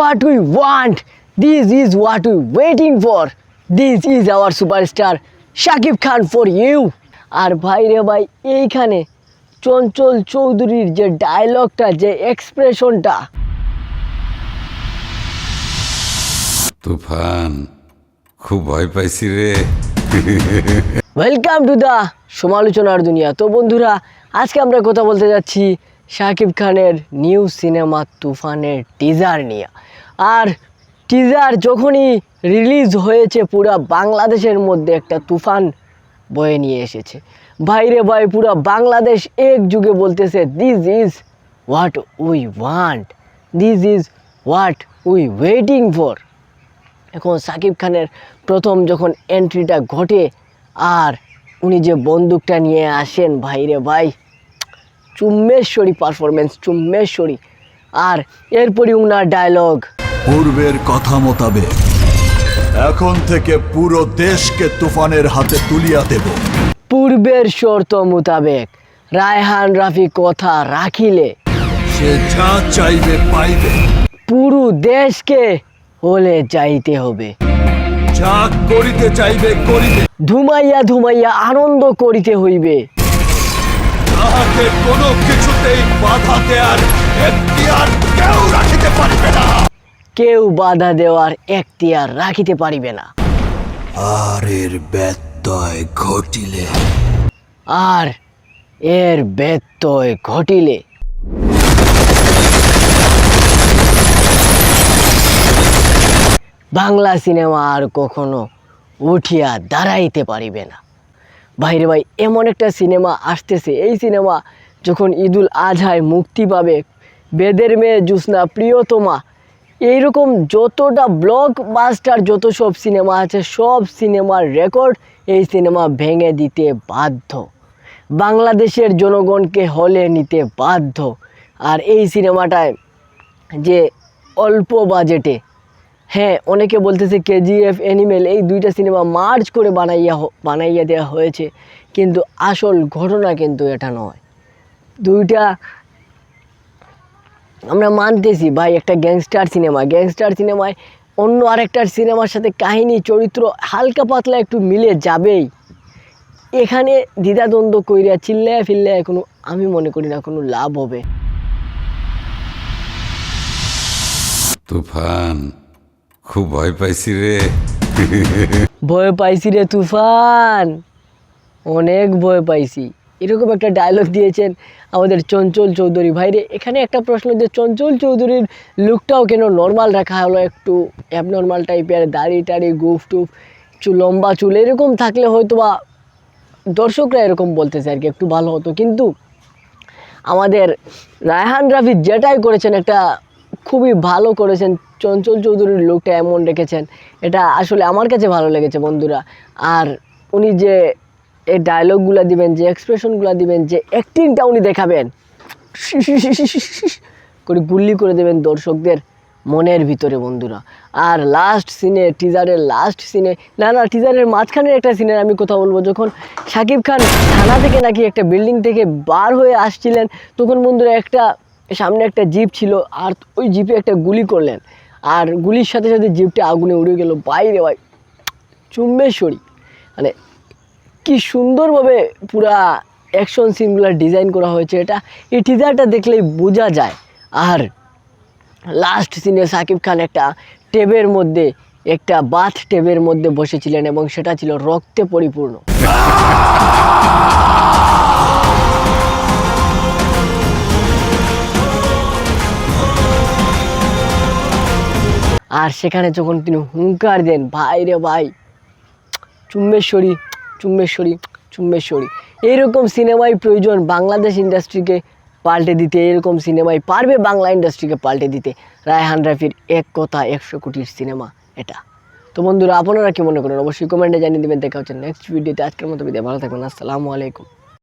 what we want. This is what we waiting for. This is our superstar Shakib Khan for you আর ভাই রে ভাই এইখানে চঞ্চল চৌধুরীর যে ডায়লগটা যে এক্সপ্রেশনটা তুফান খুব ভয় পাইছি রে ওয়েলকাম টু দ্য সমালোচনার দুনিয়া তো বন্ধুরা আজকে আমরা কথা বলতে যাচ্ছি শাকিব খানের নিউ সিনেমা তুফানের টিজার নিয়ে। আর টিজার যখনই রিলিজ হয়েছে, পুরা বাংলাদেশের মধ্যে একটা তুফান বয়ে নিয়ে এসেছে। বাইরে ভাই পুরা বাংলাদেশ এক যুগে বলতেছে this is what we want this is what we waiting for এখন সাকিব খানের প্রথম যখন এন্ট্রিটা ঘটে, আর উনি যে বন্দুকটা নিয়ে আসেন ভাইরে ভাই চুম্বেশ্বরী পারফরমেন্স চুম্বেশ্বরী আর এরপরই উনার ডায়লগ পূর্বের কথা মোতাবেক এখন থেকে পুরো দেশকে তুফানের হাতে তুলিয়া দেব। পূর্বের শর্ত মোতাবেক রায়হান রাফি কথা রাখিলে। সে যা চাইবে পাইবে। পুরো দেশকে হলে যাইতে হবে। যা করিতে চাইবে করিবে। ধুমাইয়া ধুমাইয়া আনন্দ করিতে হইবে। তাহাকে কোনো কিছুতেই বাধা দেয়ার এখতিয়ার কেউ রাখিতে পারিবে না। কেউ বাধা দেওয়ার এখতিয়ার রাখিতে পারিবে না। আর এর ব্যত্যয় ঘটিলে। আর এর ব্যত্যয় ঘটিলে। বাংলা সিনেমা আর কখনো উঠিয়া দাঁড়াইতে পারিবে না। বাইরে ভাই, এমন একটা সিনেমা আসতেছে। এই সিনেমা যখন ঈদুল আজহায় মুক্তি পাবে, বেদের মেয়ে জুসনা প্রিয়তমা, এইরকম যতটা ব্লক বাস্টার যত সব সিনেমা আছে, সব সিনেমার রেকর্ড এই সিনেমা ভেঙে দিতে বাধ্য। বাংলাদেশের জনগণকে হলে নিতে বাধ্য। আর এই সিনেমাটায় যে অল্প বাজেটে হ্যাঁ অনেকে বলতেছে কেজিএফ অ্যানিমেল এই দুইটা সিনেমা মার্চ করে বানাইয়া বানাইয়া দেওয়া হয়েছে। কিন্তু আসল ঘটনা কিন্তু এটা নয়। দুইটা আমরা মানতেছি, ভাই, একটা গ্যাংস্টার সিনেমা গ্যাংস্টার সিনেমায় অন্য আরেকটার সিনেমার সাথে কাহিনী, চরিত্র হালকা পাতলা একটু মিলে যাবেই। এখানে দ্বিধাদ্বন্দ্ব কইরা চিল্লায় ফিল্লায় কোনো আমি মনে করি না, কোনো লাভ হবে। তুফান। খুব ভয় পাইছি রে। ভয় পাইছি রে তুফান। অনেক ভয় পাইছি। এরকম একটা ডায়লগ দিয়েছেন আমাদের চঞ্চল চৌধুরী। ভাইরে, এখানে একটা প্রশ্ন যে চঞ্চল চৌধুরীর লুকটাও কেন নর্মাল রাখা হলো? একটু অ্যাবনর্মাল টাইপের দাড়ি টাড়ি গুফ টুফ চুল লম্বা চুল, এরকম থাকলে হয়তো বা দর্শকরা এরকম বলতেছে আর কি, একটু ভালো হতো। কিন্তু আমাদের রায়হান রাফি যেটাই করেছেন একটা খুবই ভালো করেছেন। চঞ্চল চৌধুরীর লোকটা এমন রেখেছেন। এটা আসলে আমার কাছে ভালো লেগেছে বন্ধুরা। আর উনি যে এই ডায়লগগুলো দিবেন, যে এক্সপ্রেশনগুলো দিবেন, যে অ্যাক্টিংটা উনি দেখাবেন করে গুল্লি করে দেবেন দর্শকদের মনের ভিতরে বন্ধুরা। আর লাস্ট সিনে টিজারের লাস্ট সিনে না না টিজারের মাঝখানের একটা সিনের আমি কথা বলব। যখন শাকিব খান থানা থেকে নাকি একটা বিল্ডিং থেকে বার হয়ে আসছিলেন, তখন বন্ধুরা একটা সামনে একটা জিপ ছিল আর ওই জিপে একটা গুলি করলেন। আর গুলির সাথে সাথে জিপটা আগুনে উড়ে গেল। বাইরে ভাই, চুম্বেশ্বরী। মানে কি সুন্দরভাবে পুরা অ্যাকশন সিনগুলো ডিজাইন করা হয়েছে এটা। এই টিজারটা দেখলেই বোঝা যায়। আর লাস্ট সিনে সাকিব খান একটা টেবের মধ্যে, একটা বাথ টেবের মধ্যে বসেছিলেন এবং সেটা ছিল রক্তে পরিপূর্ণ। আর সেখানে যখন তিনি হুঙ্কার দেন, ভাই রে ভাই, চুম্বেশ্বরী চুম্বেশ্বরী চুম্বেশ্বরী। এইরকম সিনেমাই প্রয়োজন বাংলাদেশ ইন্ডাস্ট্রিকে পাল্টে দিতে, এরকম সিনেমাই পারবে বাংলা ইন্ডাস্ট্রিকে পাল্টে দিতে। রায়হান রাফির এক কথা একশো কোটির সিনেমা এটা। তো বন্ধুরা, আপনারা কি মনে করেন? অবশ্যই কমেন্টে জানিয়ে দেবেন। দেখা হচ্ছে নেক্সট ভিডিওতে আজকের মতো বিদায়। ভালো থাকবেন। আসসালামু আলাইকুম।